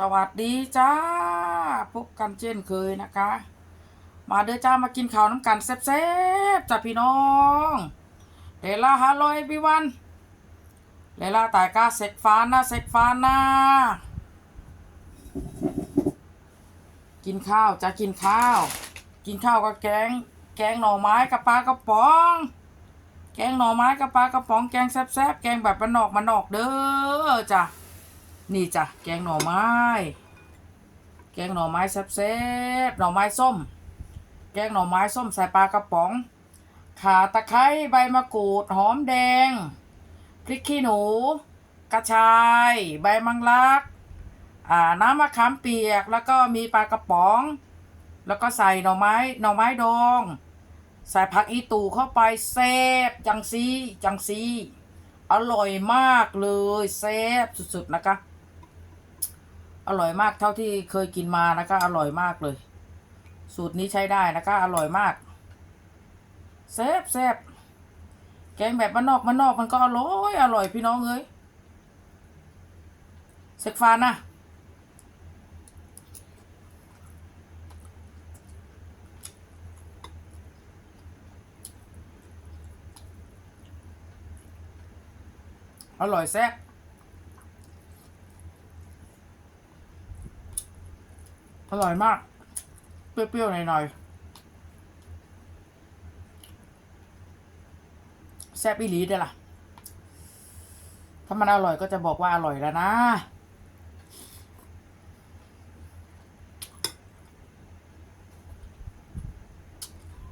สวัสดีจ้า พบกันเช่นเคยนะคะ มาเด้อจ้ามากินข้าวน้ำกันแซ่บๆจ้าพี่น้องเดล่าฮัลโหลเอวีวันเลล่าตายกาเซกฟานะเซกฟานะกินข้าวจะกินข้าว กินข้าวกับแกง แกงหน่อไม้กับปลากระป๋อง แกงหน่อไม้กับปลากระป๋องแกงแซ่บๆแกงแบบมันนอกมันนอกเด้อจ้ะ นี่จ้ะแกงหน่อไม้ แกงหน่อไม้แซ่บๆหน่อไม้ส้ม แกงหน่อไม้ส้มใส่ปลากระป๋องข่าตะไคร้ใบมะกรูดหอมแดง พริกขี้หนู กระชาย ใบมังลักอ่าน้ำมะขามเปียกแล้วก็มีปลากระป๋อง แล้วก็ใส่หน่อไม้หน่อไม้ดองใส่ผักอีตูเข้าไปแซ่บจังซีจังซีอร่อยมากเลยแซ่บสุดๆนะคะ อร่อยมากเท่าที่เคยกินมานะคะอร่อยมากเลย สูตรนี้ใช้ได้นะคะอร่อยมากแซ่บแซ่บแกงแบบมันนอกมันนอกมันก็อร่อยอร่อยพี่น้องเอ้ยเสกฟานนะอร่อยแซ่บ อร่อยมาก เปรี้ยวๆหน่อยๆแซ่บอีหลีเด้อล่ะ ถ้ามันอร่อยก็จะบอกว่าอร่อยแล้วนะ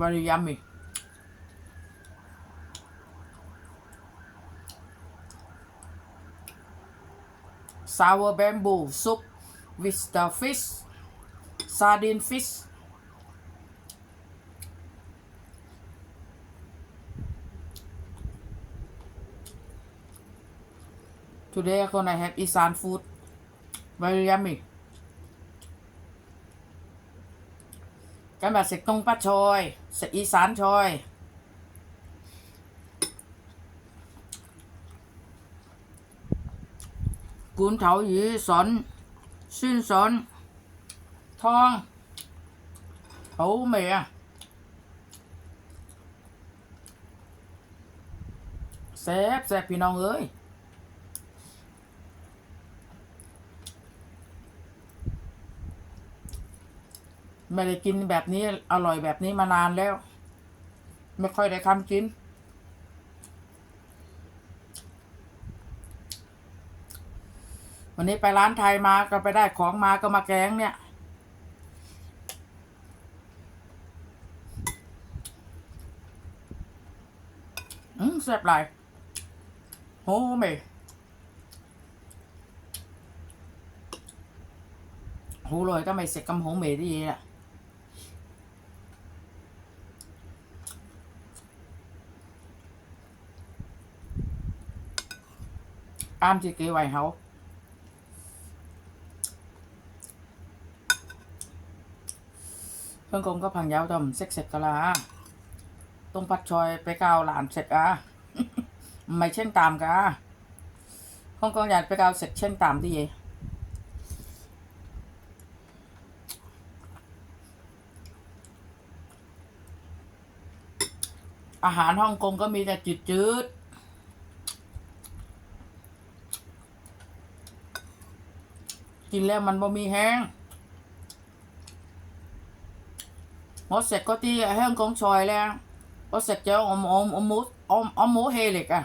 very yummy ซาวแบมบูซุป with the fish sardine fish. Today, I'm gonna have Isan food. Very yummy. Cái mà sẽ công bắt chơi sẽ y sán chơi cuốn thảo dĩ sốn xin sốn ทองเอาเมียแซบแซบพี่น้องเอ้ยไม่ได้กินแบบนี้อร่อยแบบนี้มานานแล้ว ไม่ค่อยได้ทำกิน วันนี้ไปร้านไทยมาก็ไปได้ของมาก็มาแกงเนี่ย แซ่บหลายโหเมโหเลยก็ไม่เสร็จกำโหเมดีอะอามจีเกไว้เฮาเพื่อนกงก็พังยาวทำเซ็กเสร็จกะลาตรงปัดชอยไปกาวหลานเสร็จอะ ไม่เช่นตามกะฮ่องกงอยากไปเกาเสร็จเช่นตามที่เยอาหารฮ่องกงก็มีแต่จืดจืดกินแล้วมันบ่มีแห้งมดเสร็จก็ที่แห้งกงชอยแล้วมดเสร็จจ้อมอมอมมูอมอมมูเฮเล็กอะ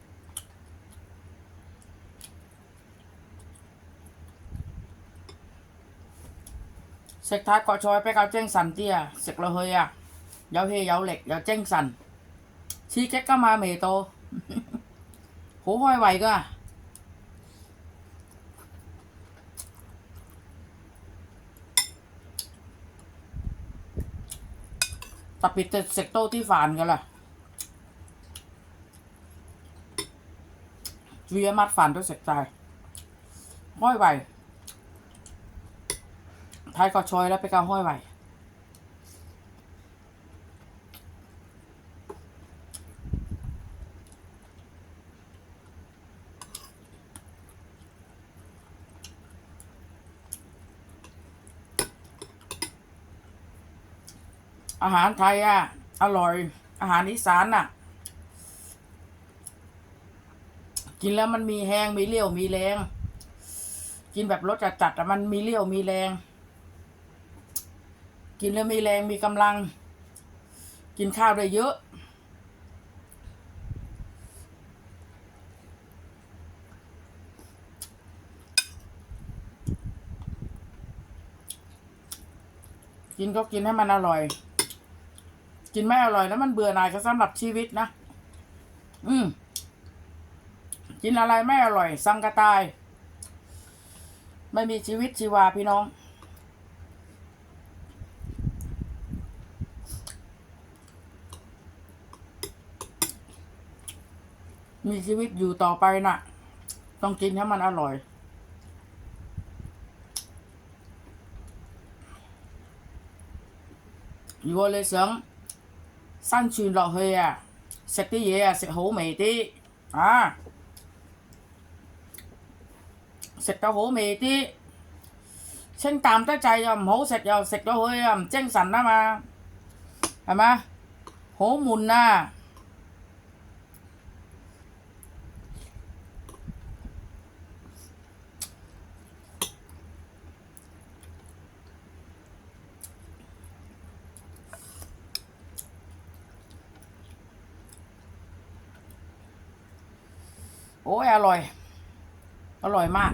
食泰國菜比較精神啲啊，食落去啊有氣有力又精神，刺激㗎嘛味道，好開胃㗎。特別就食多啲飯㗎啦，煮一乜飯都食晒，開胃。 ท้ายก็ชอยแล้วไปกาห้อยไว้อาหารไทยอะ อร่อย อาหารอีสานน่ะ กินแล้วมันมีแห้งมีเลี้ยวมีแรง กินแบบรสจัดจัดแต่มันมีเลี้ยวมีแรง กินแล้วมีแรงมีกำลัง กินข้าวได้เยอะ กินก็กินให้มันอร่อย กินไม่อร่อยแล้วมันเบื่อหน่ายก็สำหรับชีวิตนะ อืมกินอะไรไม่อร่อย สังกะตาย ไม่มีชีวิตชีวาพี่น้อง มีชีวิตอยู่ต่อไปน่ะ ต้องกินให้มันอร่อย 如果你想生存落去啊，食啲嘢啊，食好味啲啊，食到好味啲，清淡得滞又唔好食，又食到佢又唔精神啊嘛，系咪？好闷啊！ อ้ยอร่อย อร่อยมาก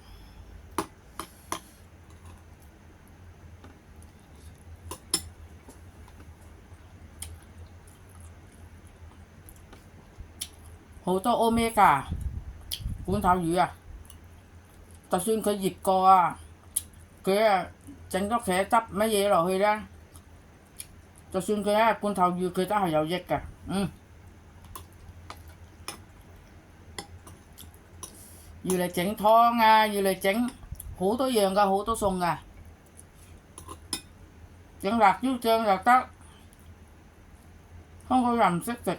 好多 omega 罐頭魚啊！就算佢熱過啊，佢啊整咗茄汁乜嘢落去咧，就算佢係罐頭魚，佢都係有益嘅。嗯，要嚟整湯啊，要嚟整好多樣噶，好多餸噶，整辣椒醬又得，香港人唔識食。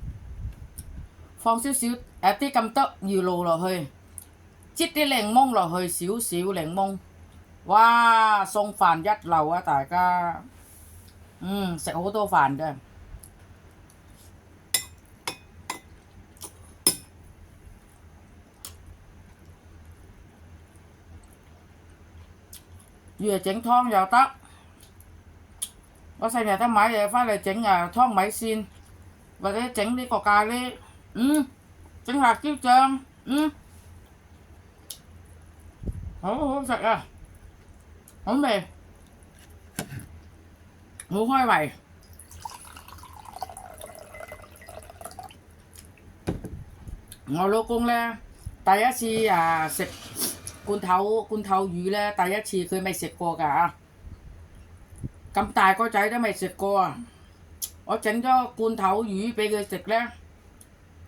放少少誒啲咁多魚露落去，擠啲檸檬落去，少少檸檬，哇！餸飯一流啊，大家，嗯，食好多飯嘅。要嚟整湯又得， 我細日得買嘢翻嚟整啊湯米線，或者整呢個咖喱， 嗯，整辣椒醬，嗯，好好食啊，好味，好開胃。我老公咧第一次啊食罐頭罐頭魚咧，第一次佢未食過㗎啊！咁大個仔都未食過啊！我整咗罐頭魚俾佢食咧，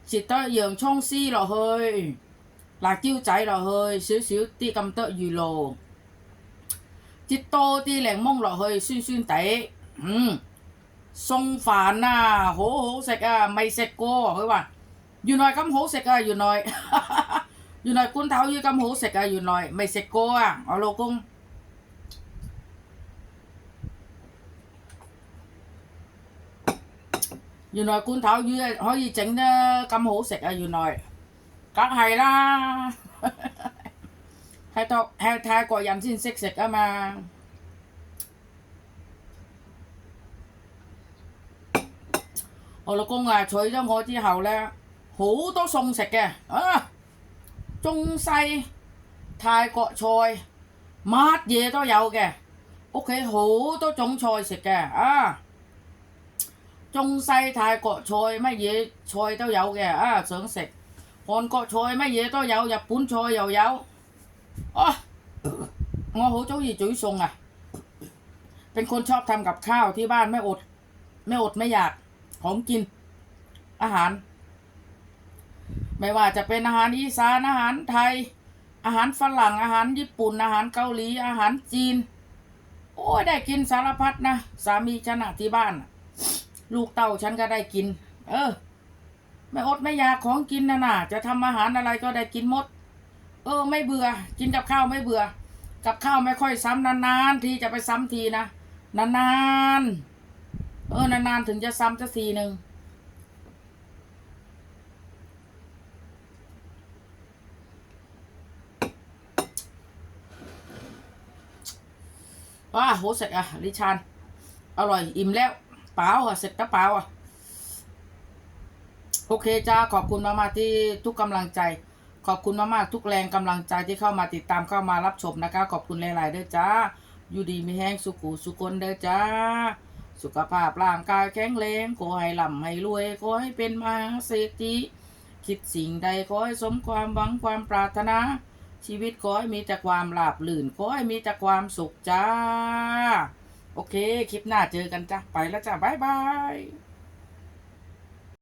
切得洋葱絲落去，辣椒仔落去，少少啲咁多魚露，擠多啲檸檬落去，酸酸地，嗯，餸飯啊，好好食啊，未食過，佢話原來咁好食啊，原來原來罐頭魚咁好食啊，原來未食過啊，我老公。 原來罐頭魚啊可以整得咁好食啊！原來，梗係啦，係泰係泰國人先識食啊嘛。我老公啊，娶咗我之後咧，好多餸食嘅啊，中西泰國菜乜嘢都有嘅，屋企好多種菜食嘅啊！ 中西泰国菜乜嘢菜都有嘅啊！想食韩国菜乜嘢都有，日本菜又有啊！我好中意煮餸啊！เป็นคนชอบทำกับข้าวที่บ้านไม่อดไม่อดไม่อยากของกินอาหาร ไม่ว่าจะเป็นอาหารอีสานอาหารไทย อาหารฝรั่งอาหารญี่ปุ่นอาหารเกาหลีอาหารจีน โอ้ยได้กินสารพัดนะสามีชนะที่บ้านน่ะ ลูกเต้าฉันก็ได้กิน เออไม่อดไม่อยากของกินนะน่ะจะทำอาหารอะไรก็ได้กินหมด เออ ไม่เบื่อ กินกับข้าวไม่เบื่อ กับข้าวไม่ค่อยซ้ำนานๆทีจะไปซ้ำทีนะนานๆเออนานๆถึงจะซ้ำสักทีหนึ่งว้าโหเสร็จอะลิชาน อร่อยอิ่มแล้ว เปล่าอะเสร็จก็เปล่าอะโอเคจ้าขอบคุณมากๆที่ทุกกำลังใจ ขอบคุณมากๆทุกแรงกำลังใจที่เข้ามาติดตามเข้ามารับชมนะคะ ขอบคุณหลายๆเด้อจ้าอยู่ดีไม่แห้งสุขุสุคนเด้อจ้า สุขภาพร่างกายแข็งแรงขอให้ร่ำให้รวยขอให้เป็นมหาเศรษฐีคิดสิ่งใดขอให้สมความหวังความปรารถนา ชีวิตขอให้มีแต่ความราบรื่นขอให้มีแต่ความสุขจ้า โอเค คลิปหน้าเจอกันจ้ะ ไปแล้วจ้ะ บ๊ายบาย